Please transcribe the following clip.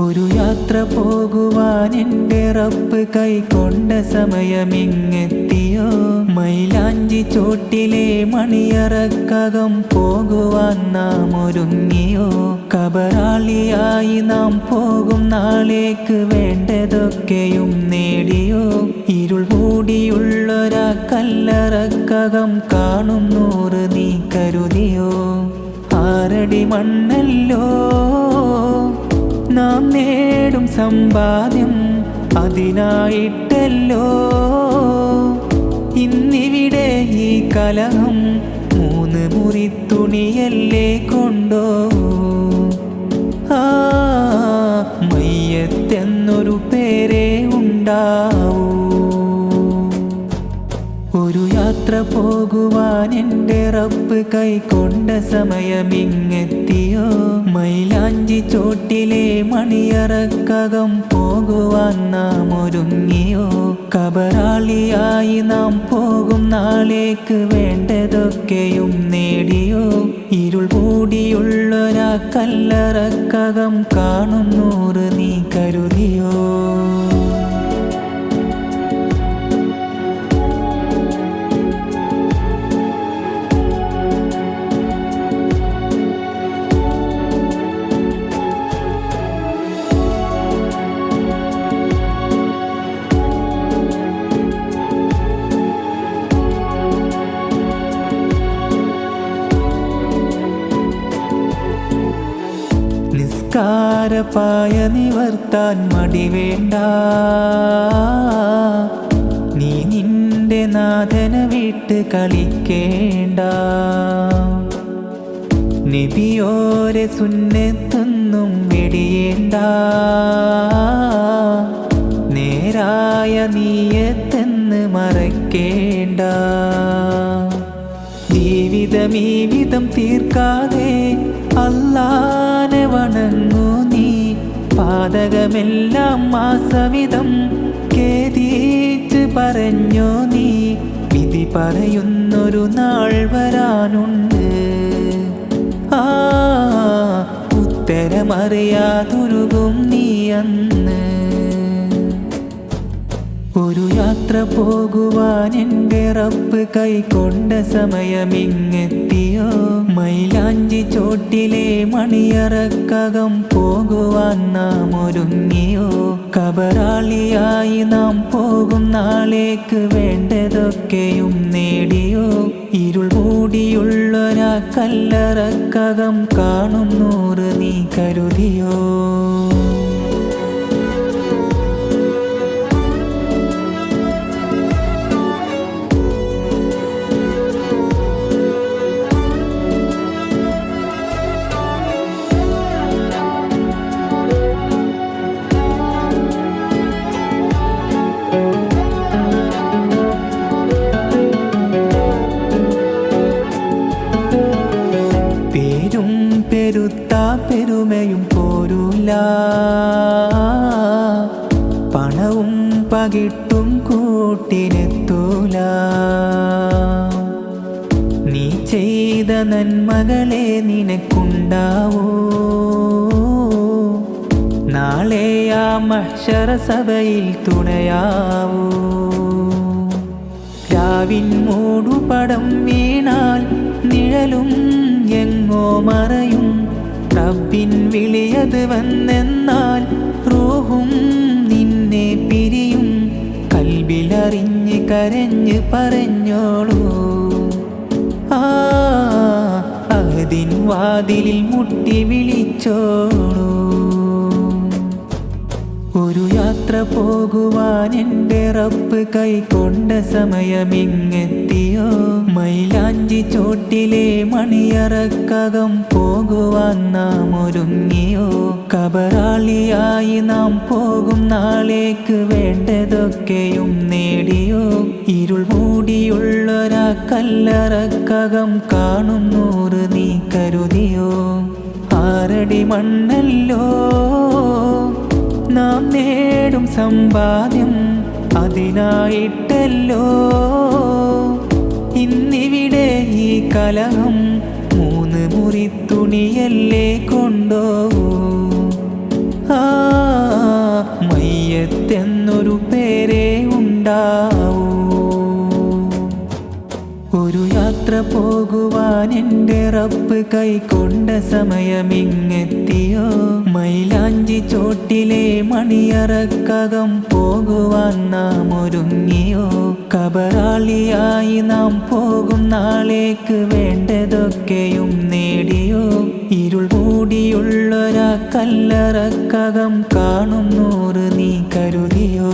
ഒരു യാത്ര പോകുവാൻ എന്റെ റബ്ബ് കൈക്കൊണ്ട് സമയമിങ്ങെത്തിയോ? മൈലാഞ്ചി ചോട്ടിലെ മണിയറക്കകം പോകുവാൻ നാം ഒരുങ്ങിയോ? കബറാളിയായി നാം പോകും നാളേക്ക് വേണ്ടതൊക്കെയും നേടിയോ? ഇരുൾ കൂടിയുള്ളൊരാ കല്ലറക്കകം കാണും നൂറ് നീ കരുതിയോ? ആറടി മണ്ണല്ലോ? നാം നേടും സമ്പാദ്യം അതിനായിട്ടല്ലോ. ഇന്നിവിടെ ഈ കലഹം മൂന്ന് മുറി തുണിയല്ലേ കൊണ്ടോ? റബ്ബ് കൈക്കൊണ്ട സമയമിങ്ങെത്തിയോ? മൈലാഞ്ചി ചോട്ടിലെ മണിയറക്കകം പോകുവാൻ നാം ഒരുങ്ങിയോ കബറാളിയായി നാം പോകും നാളേക്ക് വേണ്ടതൊക്കെയും നേടിയോ? ഇരുൾ കൂടിയുള്ളൊരാ കല്ലറക്കകം കാണുന്നൂറ് നൂറ് നീ കരുതിയോ? നിസ്കാരപ്പായ നിവർത്താൻ മടി വേണ്ട. നീ നിന്റെ നാഥന വിട്ട് കളിക്കേണ്ട. നിബിയോരെ സുന്നത്തൊന്നും വെടിയേണ്ട. നേരായ നീയത്തെന്ന് മറക്കേണ്ട ജീവിതം ഈ വിധം തീർക്കാതെ അല്ലാനെ വണങ്ങൂ നീ. പാതകമെല്ലാം ആസവിധം കേതീച്ച് പറഞ്ഞു നീ. വിധി പറയുന്നൊരു നാൾ വരാനുണ്ട്. ആ ഉത്തരമറിയാതുരുകും നീ അന്ന്. ഒരു യാത്ര പോകുവാൻ എന്റെ റബ്ബ് കൈക്കൊണ്ട സമയമിങ്ങെത്തിയോ? മൈലാഞ്ചി ചോട്ടിലെ മണിയറക്കകം പോകുവാൻ നാം ഒരുങ്ങിയോ? കബറാളിയായി നാം പോകും നാളേക്ക് വേണ്ടതൊക്കെയും നേടിയോ? ഇരുൾ മൂടിയുള്ളൊരാ കല്ലറക്കകം കാണും നീ കരുതിയോ? പെരുത്ത പെരുമയും പോരൂല. പണവും പകിട്ടും കൂട്ടിനെത്തൂല. നീ ചെയ്ത നന്മകളെ നിനക്കുണ്ടാവൂ. നാളെ ആ മഹ്ഷറ സഭയിൽ തുണയാവൂ. രാവിൻ മൂടുപടം വീണാൽ നിഴലും എങ്ങോ മറയും. റബ്ബിൻ വിളിയത് വന്നെന്നാൽ റൂഹും നിന്നെ പിരിയും. കൽബിലറിഞ്ഞ് കരഞ്ഞ് പറഞ്ഞോളൂ. ആ അതിൻ വാതിലിൽ മുട്ടി വിളിച്ചോളൂ. പോകുവാൻ എന്റെ റബ്ബ് കൈക്കൊണ്ട സമയമിങ്ങെത്തിയോ? മൈലാഞ്ചി ചോട്ടിലെ മണിയറക്കകം പോകുവാൻ നാം ഒരുങ്ങിയോ? കബറാളിയായി നാം പോകും നാളേക്ക് വേണ്ടതൊക്കെയും നേടിയോ? ഇരുൾ മൂടിയുള്ളൊരാ കല്ലറക്കകം കാണും നീ കരുതിയോ? ആരടി മണ്ണല്ലോ നാം നേടും സമ്പാദ്യം അതിനായിട്ടല്ലോ. ഇന്നിവിടെ ഈ കലഹം മൂന്ന് മുറി തുണിയല്ലേ കൊണ്ടോ? പോകുവാൻ എന്റെ റബ്ബ് കൈക്കൊണ്ട സമയമിങ്ങെത്തിയോ? മൈലാഞ്ചി ചോട്ടിലെ മണിയറക്കകം പോകുവാൻ നാം ഒരുങ്ങിയോ? കബറാളിയായി നാം പോകും നാളേക്ക് വേണ്ടതൊക്കെയും നേടിയോ? ഇരുൾ മൂടിയുള്ളൊരാ കല്ലറക്കകം കാണും നൂറ് നീ കരുതിയോ?